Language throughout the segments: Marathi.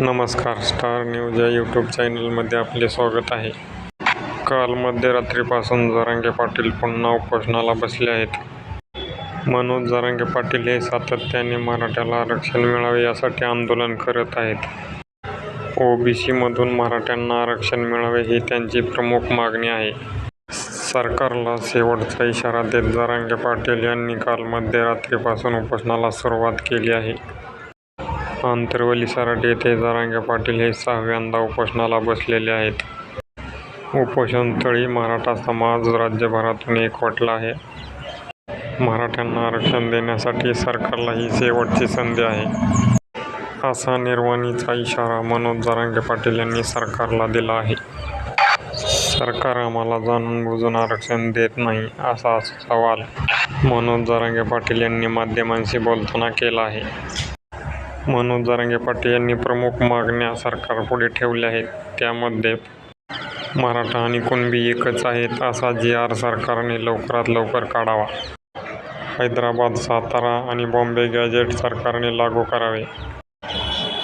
नमस्कार स्टार न्यूज या यूट्यूब चॅनलमध्ये आपले स्वागत आहे. काल मध्यरात्रीपासून जरांगे पाटील पुन्हा उपोषणाला बसले आहेत. मनोज जरांगे पाटील हे सातत्याने मराठ्याला आरक्षण मिळावे यासाठी आंदोलन करत आहेत. ओबीसीमधून मराठ्यांना आरक्षण मिळावे ही त्यांची प्रमुख मागणी आहे. सरकारला शेवटचा इशारा देत जरांगे पाटील यांनी काल मध्यरात्रीपासून उपोषणाला सुरुवात केली आहे. आंतरवली सराट येथे जरांगे पाटील हे सहाव्यांदा उपोषणाला बसलेले आहेत. उपोषणस्थळी मराठा समाज राज्यभरातून एकवटला आहे. मराठ्यांना आरक्षण देण्यासाठी सरकारला ही शेवटची संधी आहे. असा निर्वाणीचा इशारा मनोज जरांगे पाटील यांनी सरकारला दिला आहे. सरकार आम्हाला जाणून बुजून आरक्षण देत नाही असा सवाल मनोज जरांगे पाटील यांनी माध्यमांशी बोलताना केला आहे. म्हणून जरांगे पाटील यांनी प्रमुख मागण्या सरकारपुढे ठेवल्या आहेत. त्यामध्ये मराठा आणि कुणबी एकच आहेत असा जी आर सरकारने लवकरात लवकर काढावा. हैदराबाद सातारा आणि बॉम्बे गॅजेट सरकारने लागू करावे.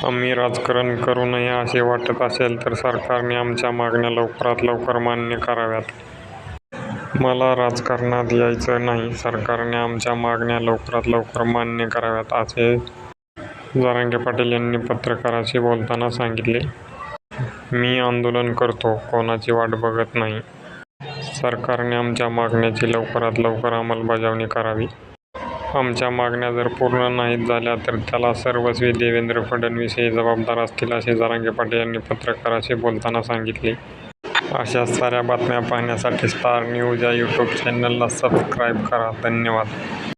आम्ही राजकारण करू नये असे वाटत असेल तर सरकारने आमच्या मागण्या लवकरात लवकर मान्य कराव्यात. मला राजकारणात यायचं नाही. सरकारने आमच्या मागण्या लवकरात लवकर मान्य कराव्यात असे जरांगे पाटील यांनी पत्रकाराशी बोलताना सांगितले मी आंदोलन करतो कोणाची वाट बघत नाही. सरकारने आमच्या मागण्याची लवकरात लवकर अंमलबजावणी करावी. आमच्या मागण्या जर पूर्ण नाहीत झाल्या तर त्याला सर्वस्वी देवेंद्र फडणवीस हे जबाबदार असतील असे जरांगे पाटील यांनी पत्रकाराशी बोलताना सांगितले. अशा साऱ्या बातम्या पाहण्यासाठी स्टार न्यूज या यूट्यूब चॅनलला सबस्क्राईब करा. धन्यवाद.